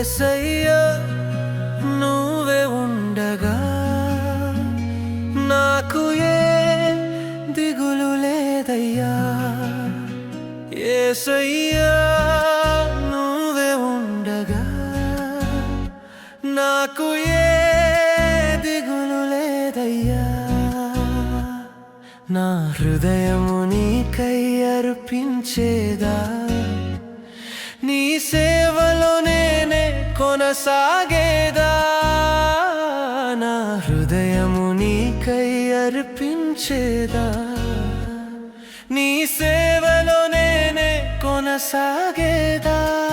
ఏసయ్యా నువ్వే ఉండగా నాకు ఏ దిగులు లేదయ్యా. ఏసయ్యా నువ్వే ఉండగా నాకు ఏ దిగులు లేదయ్యా. నా హృదయము నీకై అర్పించేదా? సాగేదా? నా హృదయము నీకై అర్పించేదా? నీ సేవలో నేనే కొనసాగేదా?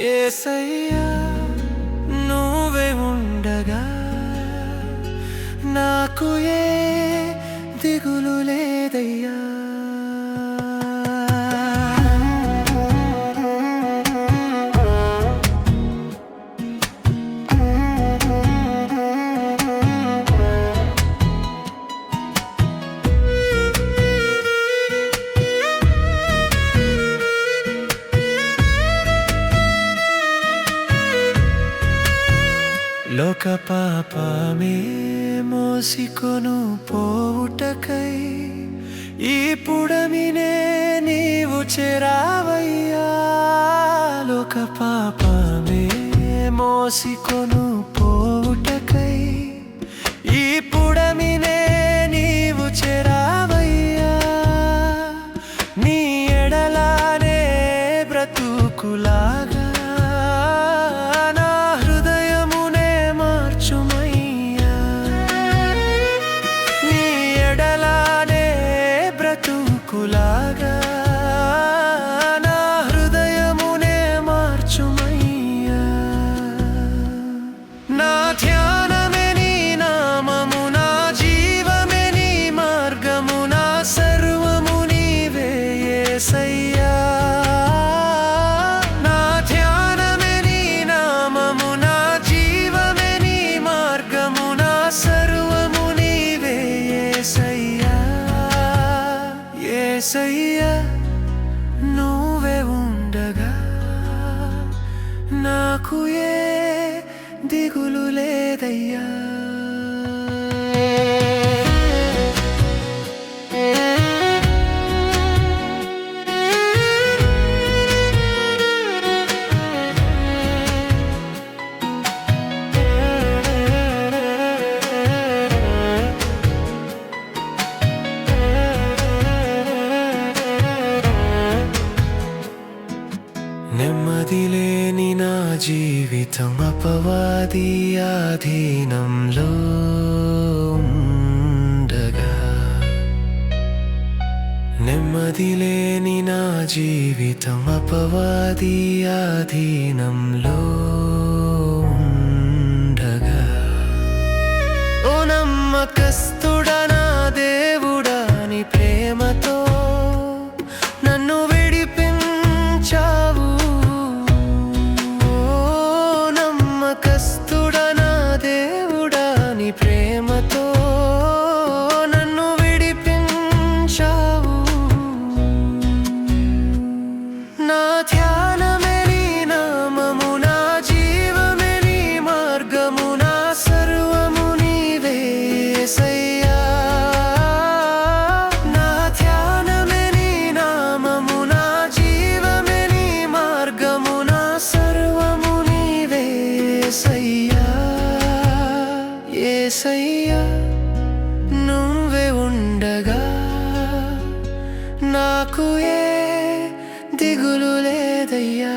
ఏసయ్యా నువ్వే ఉండగా నాకు ఏ దిగులు లేదయ్యా. లోక పాపమే మోసికొను పోవుటకై. ఈ పుడమినే నీవు చెరావయ్యా. లోక పాపమే మోసికొను పోవుటకై. బ్రతుకులాగా నా యేసయ్యా నువ్వే ఉండగా నాకు ఏ దిగులు లేదయ్యా. జీవితం అపవాది ఆధీనంలో ఉండగా నెమ్మది లేని నా జీవితం అపవాది ఆధీనంలో ఏసయ్యా నువ్వే ఉండగా నాకు ఏ దిగులు లేదయ్యా.